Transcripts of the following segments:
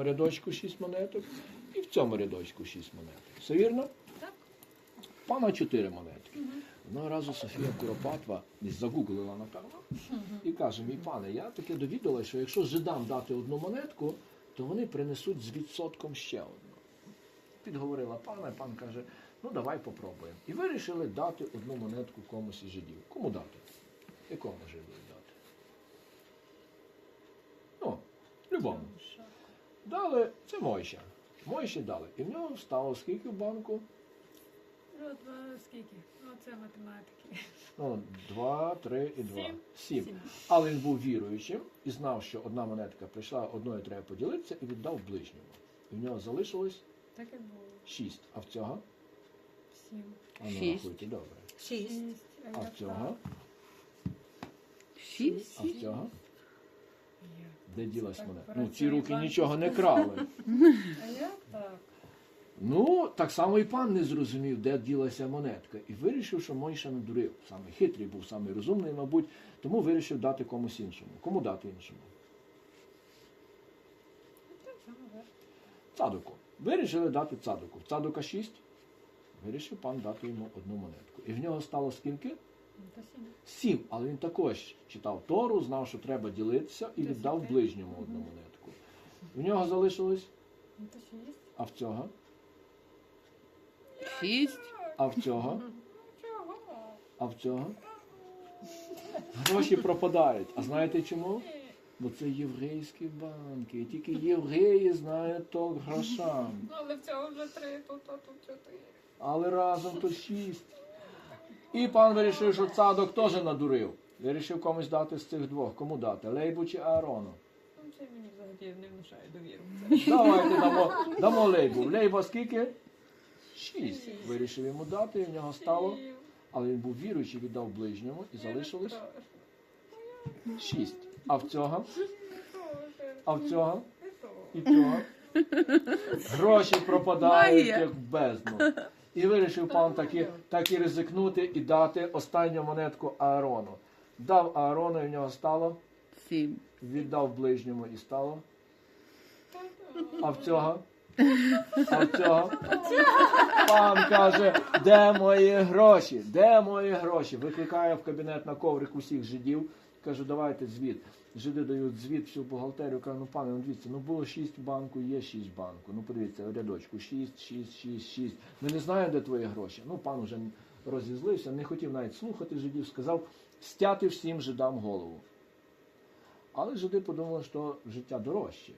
цьому рядочку 6 монеток і в цьому рядочку 6 монеток. Все вірно? Так. Пана 4 монетки. Одного разу Софія Куропатва загуглила, напевно, і каже: мій пане, я таке довідала, що якщо жидам дати одну монетку, то вони принесуть з відсотком ще одну. Підговорила пана, і пан каже, ну давай попробуємо. І вирішили дати одну монетку комусь із жидів. Кому дати? Якому жиду дати? Ну, любому. Дали, це Мойша. Мойші дали. І в нього стало скільки в банку? Ну, два, скільки? Ну, це математики. Ну, два, три і два. Сім. Сім. Сім. Але він був віруючим і знав, що одна монетка прийшла, одною треба поділитися і віддав ближньому. І в нього залишилось Так і було. шість. А в цього? Сім. А ну, Шість. рахуйте, добре. Шість. Шість. А в цього? Шість. А в цього? Де ділась монета? Ну, ці руки нічого не крали. А я так. Ну, так само і пан не зрозумів, де ділася монетка, і вирішив, що Мойша не дурив. Саме хитрий був, саме розумний, мабуть, тому вирішив дати комусь іншому. Кому дати іншому? Цадоку. Вирішили дати цадоку. Цадока 6. Вирішив пан дати йому одну монетку. І в нього стало скільки? Ну, сім. Але він також читав Тору, знав, що треба ділитися, і віддав ближньому одну монетку. В нього залишилось, Ну, а в цього, Шість. а в цього, а в цього. Гроші пропадають. А знаєте чому? Бо це єврейські банки. І тільки євреї знають толк грошам. Ну, але в цьому вже три, тут, а тут чотири. Але разом то шість. І пан вирішив, що цадок теж надурив. Вирішив комусь дати з цих двох. Кому дати? Лейбу чи Аарону? Ну, це мені взагалі не внушає довіру. Давайте дамо, дамо лейбу. Лейба скільки? Шість. Вирішив йому дати, і в нього стало. Але він був віруючий, віддав ближньому і залишилось шість. А в цього? А в цього? І цього? Гроші пропадають як в бездну. І вирішив пан таки, так і ризикнути і дати останню монетку Аарону. Дав Аарону, і в нього стало, Сім. віддав ближньому і стало. А в цього? А в цього? Пан каже, де мої гроші? Де мої гроші? Викликає в кабінет на коврик усіх жидів. Каже, давайте звіт. Жиди дають звіт всю бухгалтерію. Каже, ну пане, ну дивіться, ну було 6 в банку, є 6 в банку. Ну подивіться, рядочку 6, 6, 6, 6. Ми не знаємо, де твої гроші. Ну, пан уже розізлився, не хотів навіть слухати жидів, сказав стяти всім жидам голову. Але жиди подумали, що життя дорожче.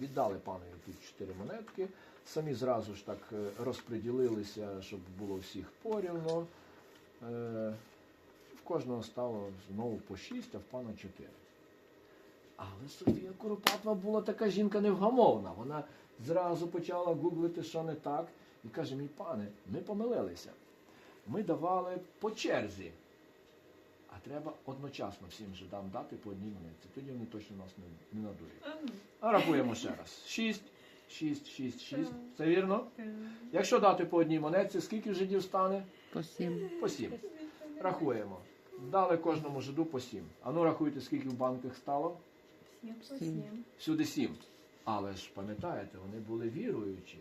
Віддали панові тут чотири монетки. Самі зразу ж так е, розподілилися, щоб було всіх порівно. В кожного стало знову по шість, а в пана чотири. Але Софія Куропатва була така жінка невгамовна. Вона зразу почала гуглити, що не так, і каже: мій пане, ми помилилися. Ми давали по черзі. А треба одночасно всім жидам дати по одній монетці. Тоді вони точно нас не, не надурять. А, рахуємо ще раз. 6, 6, 6, 6. Це вірно? Якщо дати по одній монетці, скільки жидів стане? По сім. По 7. Рахуємо. Дали кожному жиду по 7. А ну рахуйте, скільки в банках стало? Сім по Сім. сім. Всюди 7. Але ж пам'ятаєте, вони були віруючі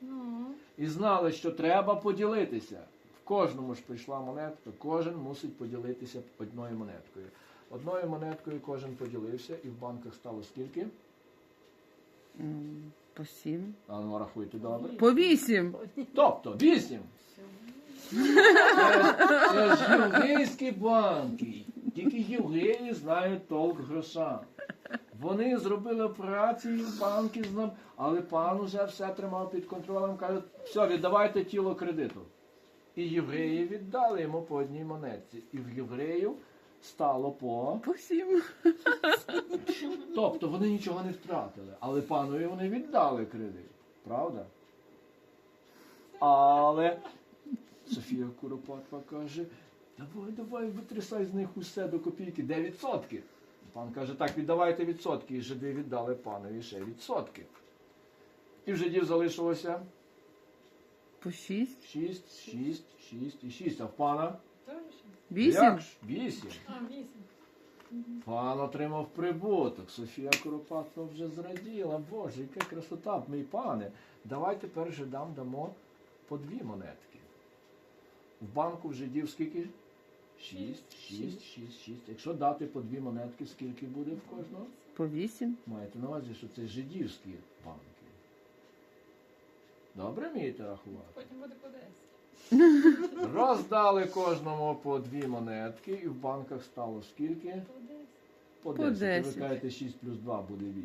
Ну, і знали, що треба поділитися. В кожному ж прийшла монетка, кожен мусить поділитися одною монеткою. Одною монеткою кожен поділився, і в банках стало скільки? По сім. А ну рахуйте добре. По вісім. Тобто 8. Це, ж єврейські банки. Тільки євреї знають толк гроша. Вони зробили операції, банки знав, але пан уже все тримав під контролем, каже, все, віддавайте тіло кредиту. І євреї віддали йому по одній монетці. І в євреїв стало по. По сім. Тобто вони нічого не втратили, але панові вони віддали кредит. Правда? Але Софія Куропатва каже, давай, давай, витрясай з них усе до копійки. Де відсотки? Пан каже, так, віддавайте відсотки. І жиди віддали панові ще відсотки. І в жидів залишилося По шість. 6, 6, 6 і 6. А в пана? Вісім. Як ж? 8. А, вісім. Пан отримав прибуток. Софія Куропаткова вже зраділа. Боже, яка красота, мій пане. Давай тепер жидам дамо по дві монетки. В банку в жидів скільки? Шість, шість, шість, шість. Якщо дати по дві монетки, скільки буде в кожного? По вісім. Маєте на увазі, що це жидівські банки. Добре вмієте рахувати? Потім буде по 10. Роздали кожному по дві монетки, і в банках стало скільки? По 10. По По 10. Ви кажете 6 плюс 2 буде 8.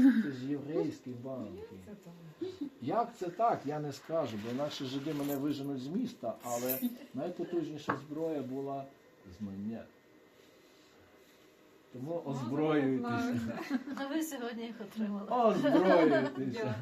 Це ж єврейські банки. Як це так, я не скажу, бо наші жиди мене виженуть з міста, але найпотужніша зброя була знання. Тому озброюйтеся. А ви сьогодні їх отримали. Озброюйтеся.